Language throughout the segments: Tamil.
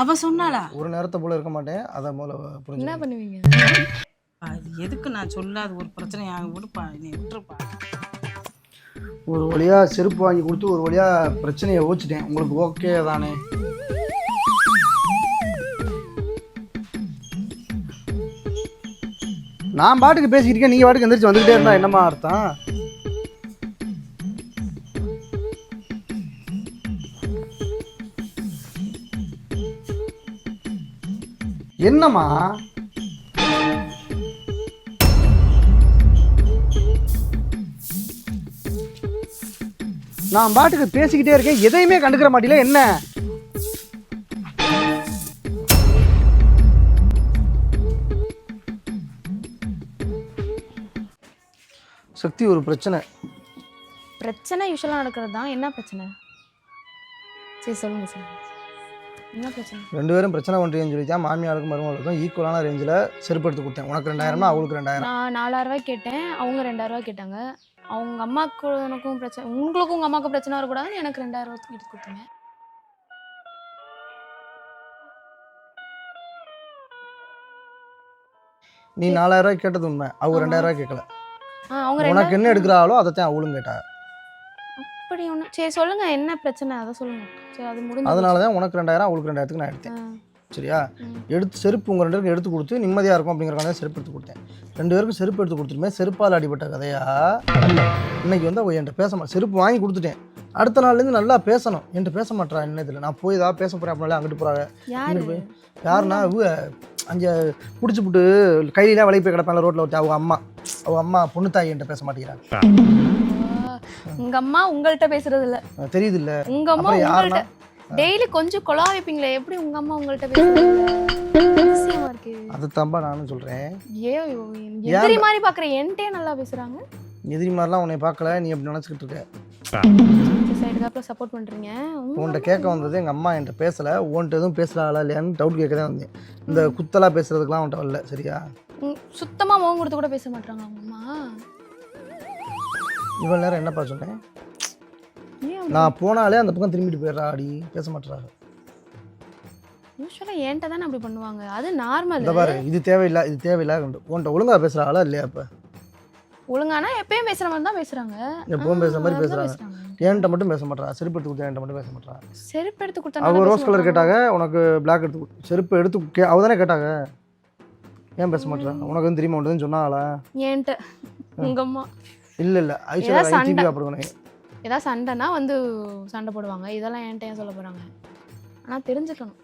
அவ சொன்னாளா? ஒரு நேரத்தை போல இருக்க மாட்டேன். அதை போல என்ன புரிஞ்சு பண்ணுவீங்க? அது எதுக்கு நான் சொல்லாத ஒரு பிரச்சனை ஆக விடுப்பா? நீ விட்டுருப்பா. ஒரு வழியா செருப்பு வாங்கி கொடுத்து ஒரு வழியா பிரச்சனையை ஓச்சிட்டேன். உங்களுக்கு ஓகே தானே? நான் பாட்டுக்கு பேசிக்கிட்டு இருக்கேன். நீங்க பாட்டுக்கு எந்திரிச்சு வந்துகிட்டே இருந்தா என்னமா அர்த்தம்? என்னம்மா? நான் பாட்டுக்கு பேசிக்கிட்டே இருக்கேன். எதையுமே கண்டுக்கிற மாட்டில என்ன? சக்தி ஒரு பிரச்சனை. பிரச்சனை யூஸ்வலாக நடக்கிறது? தான் என்ன பிரச்சனை? சரி சொல்லுங்க சார் ரெண்டு பேரும் பிரச்சனை பண்ணுறீங்கன்னு சொல்லி தான் மாமியாருக்கும் மருமகளுக்கும் ஈக்குவலான ரேஞ்சில் செருப்பு எடுத்து கொடுத்தேன். உனக்கு ரெண்டாயிரம்னா அவளுக்கு ரெண்டாயிரம். நான் நாலாயிரம் ரூபாய் கேட்டேன் அவங்க ரெண்டாயிரம் ரூபாய் கேட்டாங்க. அவங்க அம்மாவுக்கு எனக்கும் பிரச்சனை உங்களுக்கும் உங்கள் அம்மாவுக்கும் பிரச்சனை வரக்கூடாதுன்னு எனக்கு ரெண்டாயிரம் ரூபாய் எடுத்து கொடுத்தீங்க. நீ நாலாயிரம் ரூபாய் கேட்டது உண்மை. அவங்க ரூபாய் கேட்கல உனக்கு என்ன எடுக்கிறாளோ அதைத்தான் அவளும் கேட்டா அப்படி ஒன்று சரி சொல்லுங்க என்ன பிரச்சனை? அதை சொல்லுங்க. சரி அது முடிஞ்சு அதனால தான் உனக்கு ரெண்டாயிரம் அவளுக்கு ரெண்டாயிரத்துக்கு நான் எடுத்தேன். சரியா. எடுத்து செருப்பு உங்கள் ரெண்டு பேருக்கு எடுத்து கொடுத்து நிம்மதியாக இருக்கும் அப்படிங்கிறக்காக செருப்பு எடுத்து கொடுத்தேன். ரெண்டு பேருக்கும் செருப்பு எடுத்து கொடுத்துருமே செருப்பால் அடிபட்ட கதையா? இன்னைக்கு வந்து அவள் என்கிட்ட பேச செருப்பு வாங்கி கொடுத்துட்டேன். அடுத்த நாள்லேருந்து நல்லா பேசணும். என்கிட்ட பேச மாட்டா என்ன இதில்? நான் போய் ஏதாவது பேச போகிறேன் அப்படின்னாலே அங்கிட்டு போகிறாங்க யாருன்னா அங்கே குடிச்சு விட்டு கையிலாம் வளைப்பு போய் கிடப்பாங்க ரோட்டில் வச்சு அவங்க அம்மா. அவங்க அம்மா பொண்ணு தாய் என்கிட்ட பேச மாட்டேங்கிறாங்க உங்க அம்மா உங்கள்கிட்ட பேசுறது இல்ல தெரியுது இல்லை உங்க அம்மா உங்கள்கிட்ட டெய்லி கொஞ்சம் கொலாவிப்பீங்களே எப்படி உங்க அம்மா உங்கள்கிட்ட? அதிசயமா இருக்கு. அதை தான்பா நானும் சொல்கிறேன் ஏ எதிரி மாதிரி பாக்குற என்கிட்டயே நல்லா பேசுறாங்க. எதிரி மாதிரிலாம் உன்னை பார்க்கல நீ அப்படி நினச்சிக்கிட்டு இருக்க. சப்போர்ட் பண்றீங்க. உன்கிட்ட கேட்க வந்தது எங்கள் அம்மா என்கிட்ட பேசலை உன்கிட்ட எதுவும் பேசுகிறாளா இல்லையான்னு டவுட் கேட்க தான் வந்தேன். இந்த குத்தலாக பேசுறதுக்குலாம் உன்கிட்ட வரல சரியா? உம், சுத்தமா முகம் கொடுத்து கூட பேச மாட்டாங்க அவங்க அம்மா. இவ்வளோ நேரம் என்னப்பா சொன்னேன்? நான் போனாலே அந்த பக்கம் திரும்பிட்டு போயிடுறா அடி பேச மாட்டேறாங்க யூஸ்வலா என்கிட்ட தானே அப்படி பண்ணுவாங்க? அது நார்மல் இந்த பாரு இது தேவையில்லை இது தேவையில்லை உன்கிட்ட ஒழுங்கா பேசுகிறாளா இல்லையா இப்போ? ஒழுங்கானா எப்பயும் பேசுற மாதிரி தான் பேசுறாங்க. எப்பவும் பேசுற மாதிரி பேசுறாங்க. என்கிட்ட மட்டும் பேச மாட்டா செருப்பு எடுத்து கொடுத்தா என்கிட்ட மட்டும் பேச மாட்டா செருப்பு எடுத்து கொடுத்தா அவங்க ரோஸ் கலர் கேட்டாங்க உனக்கு பிளாக் எடுத்து செருப்பு எடுத்து கே அவ தானே கேட்டாங்க. ஏன் பேச மாட்டா உனக்கு வந்து தெரியுமா உண்டு சொன்னாங்களா என்கிட்ட உங்க அம்மா. இல்லை இல்லை ஐஸ்வர்யா ஏதாவது சண்டை. ஐடிபி அப்புறம் ஏதாவது சண்டைனா வந்து சண்டை போடுவாங்க. இதெல்லாம் என்கிட்ட ஏன் சொல்ல போறாங்க? ஆனா தெரிஞ்சுக்கணும்.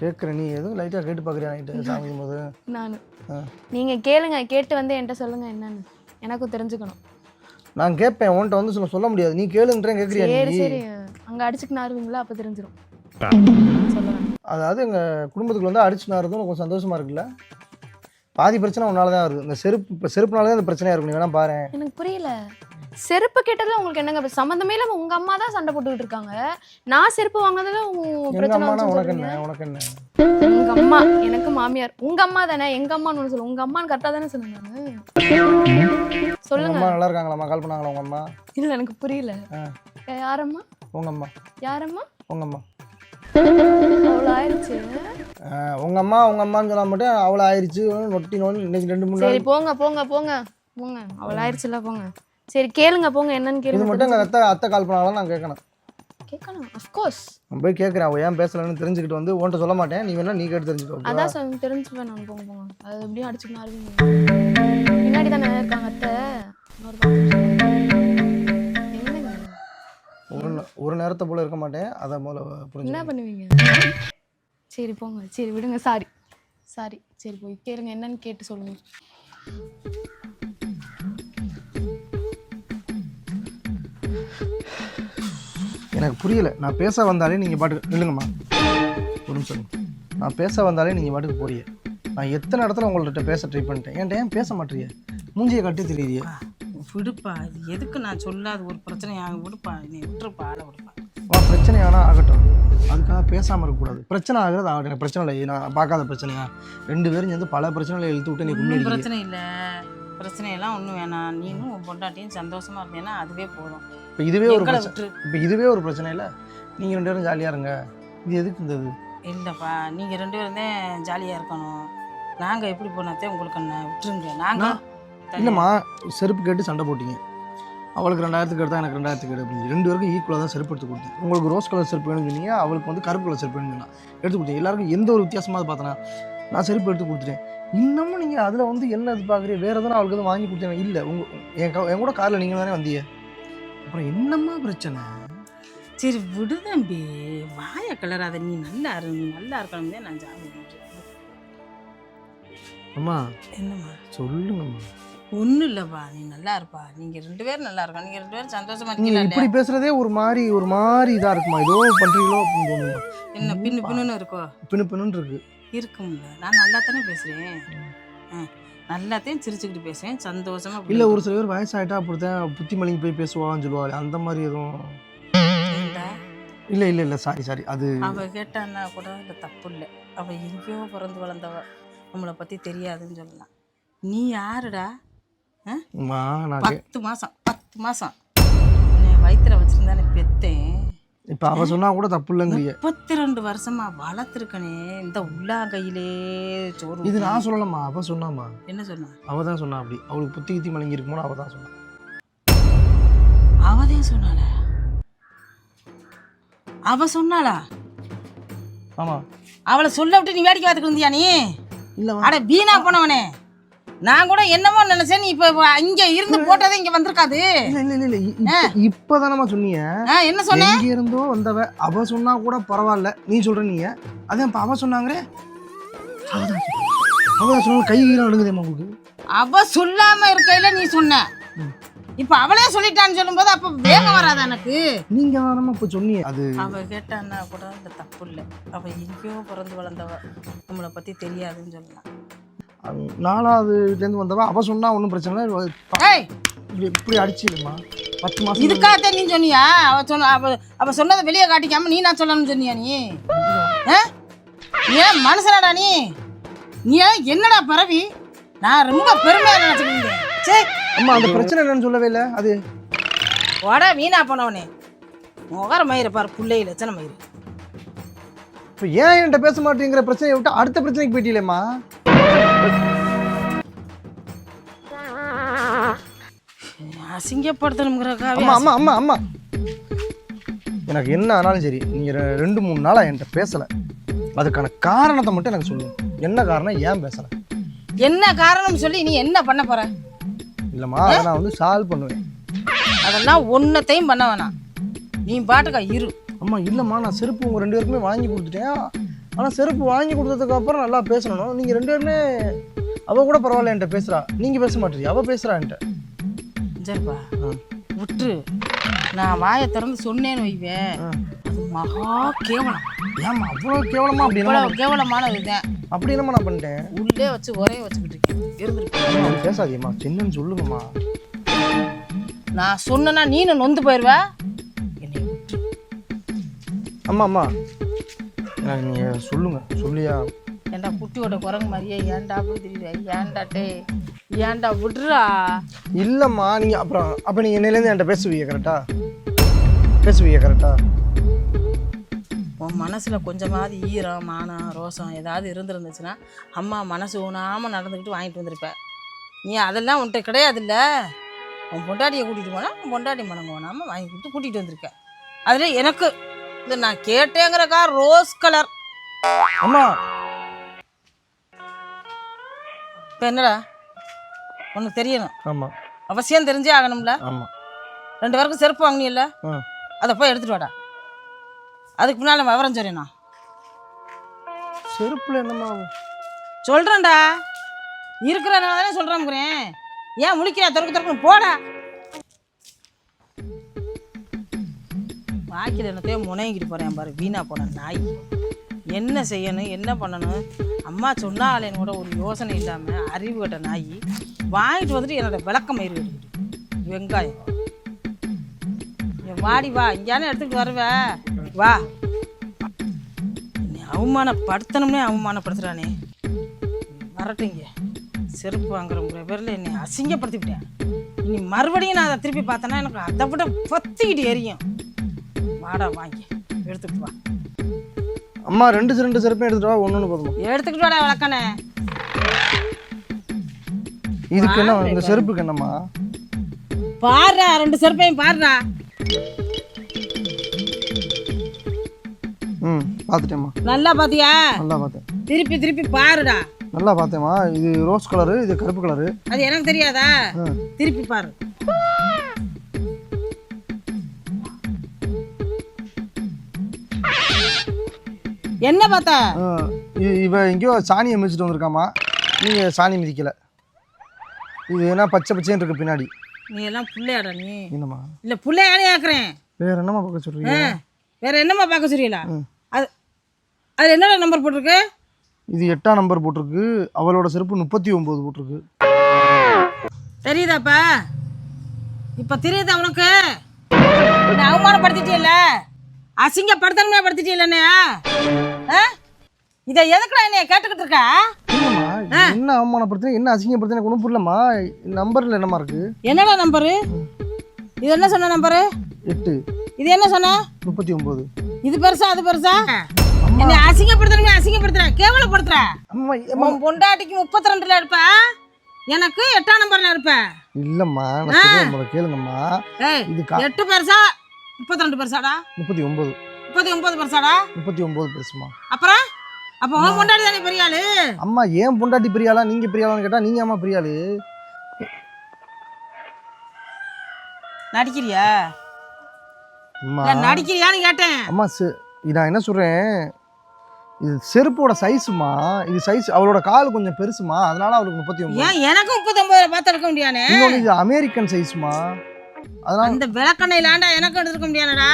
கேட்குறேன் நீ எதுவும் லைட்டாக கேட்டு பார்க்குறியா நைட்டு சாமி போது நான். ஆ. நீங்க கேளுங்க கேட்டு வந்து என்கிட்ட சொல்லுங்க என்னன்னு. எனக்கும் தெரிஞ்சுக்கணும். நான் கேட்பேன் உன்கிட்ட வந்து சொல்ல சொல்ல முடியாது. நீ கேளுன்றேன் கேட்குறியா சரி நீ? சரி அங்க அடிச்சுக்கு நாருவீங்களா அப்ப தெரிஞ்சிடும் சொல்லுவேன் அதாவது எங்கள் குடும்பத்துக்குள்ள வந்து அடிச்சு நாரதும் கொஞ்சம் சந்தோஷமா இருக்குல்ல? பாதி பிரச்சனை உன்னால தான் வருது. இந்த செருப்பு இப்போ செருப்புனால தான் இந்த பிரச்சனையாக இருக்கும். நீ வேணா பாரு. எனக்கு புரியல. செருப்பு கேட்டதுல உங்களுக்கு என்னங்க? சம்மந்தமே இல்லாம உங்க அம்மா தான் சண்டை போட்டுக்கிட்டு இருக்காங்க. நான் செருப்பு வாங்கினதுல உங்க பிரச்சனை அம்மானா வந்துச்சுன்னு உனக்கு சொல்றீங்க. என்ன உனக்கு என்ன? உங்க அம்மா எனக்கு மாமியார். உங்க அம்மா தானே? எங்க அம்மான்னு ஒண்ணு சொல்லுங்க உங்க அம்மான்னு கரெக்டா தானே நானு? உங்கள் சொல்லுங்க. அம்மா நல்லா இருக்காங்களாம்மா? கால் பண்ணாங்களா உங்கள் அம்மா? இல்ல எனக்கு புரியல. ஆ. யாரம்மா? உங்கள் அம்மா. யாரம்மா? உங்கள் அம்மா. அவ்வளோ ஆயிடுச்சு. உங்கள் அம்மா உங்கள் அம்மான்னு சொன்னா மட்டும் அவ்வளோ ஆயிடுச்சு. நொட்டி நோன்னு இன்னைக்கு ரெண்டு மூணு சரி போங்க போங்க போங்க. போங்க. அவ்வளோ ஆயிடுச்சுல போங்க. சரி கேளுங்க போங்க. என்னன்னு இது கேளுங்க மட்டும் எங்கள் அத்தை அத்தை கால் பண்ணாலும் நான் கேட்கணும். கேட்கணும் அஃப்கோர்ஸ் நான் போய் கேட்குறேன். அவள் ஏன் பேசலன்னு தெரிஞ்சுக்கிட்டு வந்து உன்கிட்ட சொல்ல மாட்டேன். நீ வேணா நீ கேட்டு தெரிஞ்சுக்கோ? அதான் சொன்ன தெரிஞ்சுப்பேன் நான். போங்க போங்க. அது எப்படியும் அடிச்சுக்கணும் பின்னாடி தானே இருக்காங்க அத்தை. ஒரு ஒரு நேரத்தை போல இருக்க மாட்டேன். அதை போல புரிஞ்சு என்ன பண்ணுவீங்க? சரி போங்க. சரி விடுங்க. சாரி சாரி சரி போய் கேளுங்க. என்னன்னு கேட்டு சொல்லுங்க. எனக்கு புரியல. நான் பேச வந்தாலே நீங்கள் பாட்டுக்கு நில்லுங்கம்மா. ஒரு நிமிஷம். நான் பேச வந்தாலே நீங்கள் பாட்டுக்கு போறிய. நான் எத்தனை இடத்துல உங்கள்கிட்ட பேச ட்ரை பண்ணிட்டேன்? ஏன்டா ஏன் பேச மாட்டீங்க மூஞ்சியை கட்டி தெரியுதியே விடுப்பா. அது எதுக்கு நான் சொல்லாத ஒரு பிரச்சனை ஆக விடுப்பா. நீ விட்டுருப்பா ஆள விடுப்பா. பிரச்சனை ஆனால் ஆகட்டும். அதுக்காக பேசாமல் இருக்கக்கூடாது. பிரச்சனை ஆகுறது ஆகட்டும். எனக்கு பிரச்சனை இல்லை. நான் பார்க்காத பிரச்சனையா? ரெண்டு பேரும் சேர்ந்து பல பிரச்சனைகளை இழுத்து விட்டு நீ ஒன்றும் பிரச்சனை இல்லை. பிரச்சனையெல்லாம் ஒன்றும் வேணாம். நீனும் உன் பொண்டாட்டியும் சந்தோஷமா இருந்தேன்னா அதுவே போதும். இப்போ இதுவே ஒரு எங்களை பிரச்சனை விட்டுரு. இப்போ இதுவே ஒரு பிரச்சனை இல்லை. நீங்கள் ரெண்டு பேரும் ஜாலியாக இருங்க. இது எதுக்கு இந்த இது? இல்லைப்பா நீங்கள் ரெண்டு பேரும் தான் ஜாலியாக இருக்கணும். நாங்கள் எப்படி போனாத்தே உங்களுக்கு என்ன விட்டுருங்க. நாங்கள் இல்லைம்மா செருப்பு கேட்டு சண்டை போட்டீங்க. அவளுக்கு ரெண்டாயிரத்துக்கு எடுத்தா எனக்கு ரெண்டாயிரத்துக்கு எடு அப்படின்னு. ரெண்டு பேருக்கும் ஈக்குவலாக தான் செருப்பு எடுத்து கொடுத்தேன். உங்களுக்கு ரோஸ் கலர் செருப்பு வேணும்னு சொன்னீங்க அவளுக்கு வந்து கருப்பு கலர் செருப்பு வேணும்னு. எடுத்து கொடுத்தேன். எல்லாருக்கும் எந்த ஒரு வித்தியாசமாக பார்த்தனா நான் செருப்பு எடுத்து கொடுத்துட்டேன். இன்னமும் நீங்கள் அதில் வந்து என்ன இது பார்க்குறீங்க? வேறு எதுவும் அவளுக்கு எதுவும் வாங்கி கொடுத்தேன்? இல்லை. உங்கள் என் என் கூட காரில் நீங்கள் தானே வந்தீங்க. அப்புறம் என்னம்மா பிரச்சனை? சரி விடு தம்பி. வாய கலராத நீ நல்லா இரு. நீ நல்லா இருக்கணும் தான் நான் ஜாமீன் அம்மா. என்னம்மா? சொல்லுங்கம்மா. ஒன்றும் இல்லைப்பா. நீ நல்லா இருப்பா. நீங்கள் ரெண்டு பேரும் நல்லா இருக்கணும். நீங்கள் ரெண்டு பேரும் சந்தோஷமா இருக்கீங்களா இப்படி பேசுகிறதே ஒரு மாதிரி ஒரு மாதிரி இதாக இருக்குமா? ஏதோ பண்ணுறீங்களோ அப்படின்னு தோணுமா என்ன பின்னு பின்னுன்னு இருக்கோ? பின்னு பின்னுன்னு இருக்கு. இருக்கும்ல. நான் நல்லா தானே பேசுகிறேன் நல்லாத்தையும் சிரிச்சுக்கிட்டு பேசுவேன் சந்தோஷமா இல்லை ஒரு சில பேர் வயசாயிட்டா அப்படித்தான் புத்தி மலிங்க போய் பேசுவான்னு சொல்லுவாள் அந்த மாதிரி எதுவும் ஏண்டா? இல்லை இல்லை இல்லை. சாரி சாரி அது அவ கேட்டான்னா கூட இல்லை தப்பு இல்லை. அவ எங்கேயோ பிறந்து வளர்ந்தவ. நம்மளை பற்றி தெரியாதுன்னு சொல்லலாம். நீ யாருடா? பத்து மாதம் பத்து மாதம் வயிற்றுல வச்சுருந்தானே பெத்தேன். இப்போ அவ சொன்னா கூட தப்பு இல்லைங்கிறிய முப்பத்தி ரெண்டு வருஷமா வளர்த்துருக்கனே இந்த உள்ளாங்கையிலே சோறு இது. நான் சொல்லலாமா அவ சொன்னாமா என்ன சொன்னா? அவ தான் சொன்னா அப்படி. அவளுக்கு புத்தி கித்தி மலங்கி இருக்குமோ அவ தான் சொன்னா அவதே சொன்னாளா? அவ சொன்னாளா? ஆமா. அவளை சொல்ல விட்டு நீ வேடிக்கை பார்த்துட்டு இருந்தியா நீ? இல்லம்மா. அட வீணா போனவனே. நான் கூட என்னமோ நினைச்சேன் நீ இப்ப இங்க இருந்து போட்டதே இங்க வந்திருக்காது. இல்ல இல்ல இல்ல இல்ல. இப்ப- இப்பதானம்மா சொன்னீங்க. என்ன சொன்ன? எங்க இருந்தோ வந்தவ அவ சொன்னா கூட பரவாயில்ல. நீ சொல்ற நீங்க. அதான் இப்ப அவ சொன்னாங்க. அவதான் சொன்னா. கை கீழே நடுங்குதேம்மா உங்களுக்கு அவ சொல்லாம இருக்கையில நீ சொன்ன. இப்ப அவளே சொல்லிட்டான்னு சொல்லும்போது அப்ப வேகம் வராதா எனக்கு? நீங்க தானம்மா இப்ப சொன்னீங்க. அது அவ கேட்டான்னா கூட இந்த தப்பு இல்லை. அவ எங்கேயோ பிறந்து வளர்ந்தவ. நம்மளை பத்தி தெரியாதுன்னு சொல்லலாம். நாலாவது வீட்டுல இருந்து வந்தவ அவ சொன்னா ஒன்றும் பிரச்சனை இல்லை. ஏய்! இப்படி இப்படி அடிச்சிடுமா பத்து மாசம் இதுக்காகத்தான் நீ சொன்னியா? அவ சொன்ன அவ அவ சொன்னதை வெளியே காட்டிக்காம நீ நான் சொல்லணும்னு சொன்னியா நீ? ஆ? ஏன் மனுஷனாடா நீ? நீ என்னடா பரவி? நான் ரொம்ப பெருமையா நினைச்சுக்கிட்டேன் சே அம்மா அந்த பிரச்சனை என்னன்னு சொல்லவே இல்லை. அது வாடா வீணா போனவனே முகர மயிரை பாரு பிள்ளையில எத்தனை மயிறு இப்போ ஏன் என்கிட்ட பேச மாட்டேங்கிற பிரச்சனையை விட்டு அடுத்த பிரச்சனைக்கு போயிட்டீங்களேம்மா? அசிங்கப்படுத்தணுங்கிறக்காவே அம்மா அம்மா அம்மா அம்மா எனக்கு என்ன ஆனாலும் சரி நீங்கள் ரெண்டு மூணு நாளாக என்கிட்ட பேசலை. அதுக்கான காரணத்தை மட்டும் எனக்கு சொல்லுங்க என்ன காரணம்? ஏன் பேசலை? என்ன காரணம் சொல்லி நீ என்ன பண்ண போற? இல்லைம்மா அதை நான் வந்து சால்வ் பண்ணுவேன். அதெல்லாம் ஒன்னத்தையும் பண்ண வேணாம். நீ பாட்டுக்கா இரு. அம்மா இல்லைம்மா நான் செருப்பு உங்கள் ரெண்டு பேருக்குமே வாங்கி கொடுத்துட்டேன். ஆனால் செருப்பு வாங்கி கொடுத்ததுக்கு அப்புறம் நல்லா பேசணும். நீங்கள் ரெண்டு பேருமே அவள் கூட பரவாயில்ல என்கிட்ட பேசுகிறா நீங்கள் பேச மாட்டீங்க அவள் பேசுகிறா என்கிட்ட. சரிப்பா ஆ. விட்டுரு. நான் வாயை திறந்து சொன்னேன்னு வைவேன் மகா கேவலம். ஏம்மா அவ்வளோ கேவலமா அப்படி என்ன இவ்வளவு கேவலமான இதுதான் அப்படி என்னம்மா நான் பண்ணிட்டேன்? உள்ளே வச்சு ஒரே வச்சுக்கிட்டு இருக்கேன். இருந்துருக்கு அம்மா, அப்படி பேசாதீங்கம்மா சின்னன்னு சொல்லுங்கம்மா. நான் சொன்னேன்னா நீனு நொந்து போயிடுவ அம்மா அம்மா. எனக்கு நீங்கள் சொல்லுங்கள் சொல்லியா? ஏன்டா குட்டியோட குரங்கு மாதிரியே ஏன்டா அப்படி தெரியுது ஏன்டா டே ஏன்டா விட்டுறா இல்லைம்மா நீங்கள் அப்புறம் அப்போ நீங்கள் என்னையிலேருந்து என்கிட்ட பேசுவீங்க கரெக்டா பேசுவீங்க கரெக்டா உன் மனசுல கொஞ்சமாவது ஈரம் மானம் ரோசம் ஏதாவது இருந்திருந்துச்சுன்னா அம்மா மனசு ஊனாமல் நடந்துக்கிட்டு வாங்கிட்டு வந்திருப்ப. நீ அதெல்லாம் உன்கிட்ட கிடையாதுல்ல? உன் பொண்டாட்டியை கூட்டிகிட்டு போனால் உன் பொண்டாட்டி மனம் போனாமல் வாங்கி கொடுத்து கூட்டிகிட்டு வந்திருக்க. அதில் எனக்கு இந்த நான் கேட்டேங்கிறக்கா ரோஸ் கலர் அம்மா! இப்போ என்னடா? உனக்கு தெரியணும். ஆமாம் அவசியம் தெரிஞ்சே ஆகணும்ல? ஆமாம் ரெண்டு பேருக்கும் செருப்பு வாங்கினில்ல அதை போய் எடுத்துட்டு வாடா. அதுக்கு முன்னால் விவரம் சொல்லினா செருப்பில் என்னம்மா? சொல்கிறேன்டா இருக்கிறனால தானே சொல்கிறேன் ஏன் முழிக்கிறா? திறக்கு திறக்கு போடா. வாக்கில் என்னத்தையோ முனைங்கிட்டு போகிறேன் பாரு. வீணா போன நாய். என்ன செய்யணும் என்ன பண்ணணும்? அம்மா சொன்னாலேன்னு கூட ஒரு யோசனை இல்லாமல் அறிவு கட்ட நாய் வாங்கிட்டு வந்துட்டு என்னோட விளக்கம் மயிறு வெங்காயம். வாடி வா. இங்கேயானே எடுத்துக்கிட்டு வருவ. வா. என்னை அவமானப்படுத்தணும்னே அவமானப்படுத்துகிறானே வரட்டுங்க செருப்பு வாங்குறவங்கிற பேரில் என்னை அசிங்கப்படுத்திவிட்டேன். இனி மறுபடியும் நான் அதை திருப்பி பார்த்தேன்னா எனக்கு அதை விட பத்திக்கிட்டு எரியும். வாடா வாங்கி. எடுத்துட்டு வா. அம்மா ரெண்டு ரெண்டு செருப்பையும் எடுத்துட்டு வா ஒன்று ஒன்று போதுமா? எடுத்துக்கிட்டு வாடா விளக்கண்ணே இதுக்கு என்ன இந்த செருப்புக்கு என்னம்மா? பாருடா ரெண்டு செருப்பையும் பாருடா. ம் பார்த்துட்டேம்மா நல்லா பாத்தியா? நல்லா பார்த்தேன் திருப்பி திருப்பி பாருடா. நல்லா பார்த்தேம்மா இது ரோஸ் கலரு இது கருப்பு கலரு. அது எனக்கு தெரியாதா. திருப்பி பாரு. என்ன பார்த்த? இவ எங்கேயோ சாணியை மிதிச்சிட்டு வந்திருக்காமா நீங்கள் சாணி மிதிக்கல. இது என்ன பச்சை பச்சைன்னு இருக்கு பின்னாடி. நீ எல்லாம் பிள்ளையாடா நீ. என்னம்மா? இல்ல பிள்ளையானே கேக்குறேன். வேற என்னம்மா பார்க்க சொல்றீங்க? வேற என்னம்மா பார்க்க ம். அது அது என்னடா நம்பர் போட்டிருக்கு? இது எட்டாம் நம்பர் போட்டிருக்கு. அவளோட செருப்பு முப்பத்தி ஒம்பது போட்டிருக்கு. தெரியுதாப்பா? இப்ப தெரியுதா உனக்கு? என்ன அவமானப்படுத்திட்டியல்ல அசிங்கப்படுத்தணுமே படுத்திட்டியல்லண்ணே இதை எதுக்குடா என்னைய கேட்டுக்கிட்டு இருக்க? என்ன அவமானப்படுத்தின என்ன அசிங்கப்படுத்தின ஒன்றும் புரியலம்மா. நம்பரில் என்னம்மா இருக்கு? என்னடா நம்பரு? இது என்ன சொன்ன நம்பரு? எட்டு. இது என்ன சொன்ன? முப்பத்தி ஒம்பது இது பெருசா அது பெருசா? என்னை அசிங்கப்படுத்தணுமே அசிங்கப்படுத்துற. கேவலப்படுத்துற. அம்மா உன் பொண்டாட்டிக்கு முப்பத்தி ரெண்டுல இருப்ப? எனக்கு எட்டாம் நம்பர்ல இருப்ப? இல்லைம்மா கேளுங்கம்மா. இது எட்டு பெருசா? முப்பத்தி ரெண்டு பெருசாடா? முப்பத்தி ஒம்பது முப்பத்தி ஒன்பது பெருசாடா? முப்பத்தி ஒம்பது பெருசுமா. அப்புறம்? அப்போ உன் பொண்டாட்டி தானே பெரிய ஆளு? அம்மா ஏன் பொண்டாட்டி பெரியாளா நீங்கள் பெரியாளான்னு கேட்டால் நீங்கள் அம்மா பெரியாளு நடிக்கிறியா? அம்மா. இல்ல நடிக்கிறியான்னு கேட்டேன். அம்மா செ- இது நான் என்ன சொல்கிறேன் இது செருப்போட சைஸுமா இது சைஸ் அவளோட கால் கொஞ்சம் பெருசுமா? அதனால அவளுக்கு முப்பத்தி ஒம்பது ஏன் எனக்கும் முப்பத்தி ஒன்பதுல பார்த்து எடுக்க முடியானே இன்னொன்று இது அமெரிக்கன் சைஸ்மா அதனால அந்த விளக்கண்ணையில ஆண்டா எனக்கும் எடுத்துக்க முடியானடா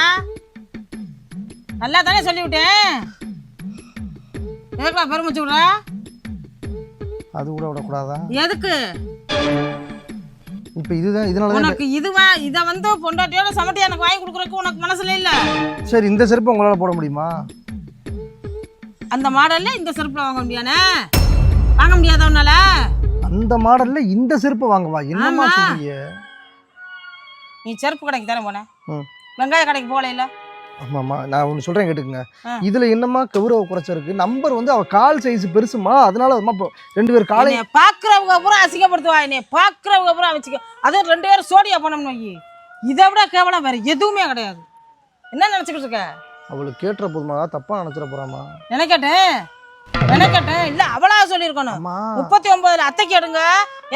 நல்லா தானே சொல்லிவிட்டேன்? எதுக்குடா பெருமிச்சு விடுற? அது கூட விடக்கூடாதா? எதுக்கு? இப்போ இதுதான் இதனால தான் உனக்கு இதுவா இத வந்து பொண்டாட்டியோட சமட்டி எனக்கு வாங்கி கொடுக்குறதுக்கு உனக்கு மனசுல இல்ல? சரி இந்த செருப்பு உங்களால் போட முடியுமா? அந்த மாடல்ல இந்த செருப்புல வாங்க முடியானே வாங்க முடியாத உன்னால? அந்த மாடலில் இந்த செருப்பு வாங்கவா? என்னம்மா ஆமா. சொல்றீங்க? நீ செருப்பு கடைக்கு தானே போன. வெங்காய கடைக்கு போகல இல்ல ஆமாம்மா. நான் ஒன்று சொல்கிறேன் கேட்டுக்குங்க. இதில் என்னம்மா கௌரவ குறைச்ச இருக்கு? நம்பர் வந்து அவ கால் சைஸ் பெருசுமா அதனால அதுமா இப்போ ரெண்டு பேர் காலை என்னைய பாக்குறவங்க பூரா அசிங்கப்படுத்துவா. என்னைய பாக்குறவங்க பூரா வச்சுக்க. அதுவும் ரெண்டு பேரும் சோடியா பண்ணணும் வை இதை விட கேவலம் வேற எதுவுமே கிடையாது. என்ன நினைச்சுக்கிட்டு இருக்க? அவளுக்கு கேட்டுற போதுமா தப்பாக நினச்சிட போகிறாமா நினைக்கட்டேன். நினைக்கட்டேன். இல்ல அவளா சொல்லியிருக்கணும். அம்மா. முப்பத்தி ஒன்பதுல அத்தைக்கு எடுங்க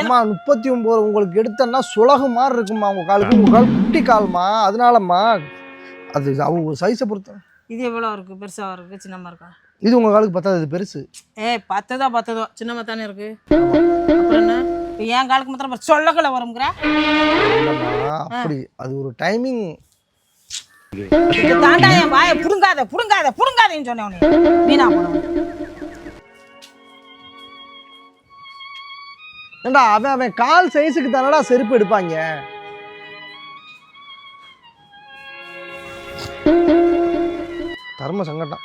அம்மா முப்பத்தி ஒம்பது உங்களுக்கு எடுத்தேன்னா சுலகு மாதிரி இருக்குமா உங்கள் காலுக்கு. உங்கள் கால் குட்டி கால்மா. அதனாலம்மா அது அவங்க சைஸை பொறுத்த. இது எவ்வளவு இருக்கு? பெருசா இருக்கு? சின்னமா இருக்கா? இது உங்கள் காலுக்கு பத்தாது இது பெருசு. ஏய் பத்ததோ பத்ததோ. சின்னமா தானே இருக்கு. அப்புறம் என்ன? இப்போ என் காலுக்கு மாத்திரம் சொல்லக்கல வருங்கிற அப்படி. அது ஒரு டைமிங் தாண்டா என் வாயை புடுங்காத புடுங்காத புடுங்காதேன்னு சொன்னேன் போனவன் ஏண்டா அவன் அவன் கால் சைஸுக்கு தானடா செருப்பு எடுப்பாங்க? தர்ம சங்கடம்.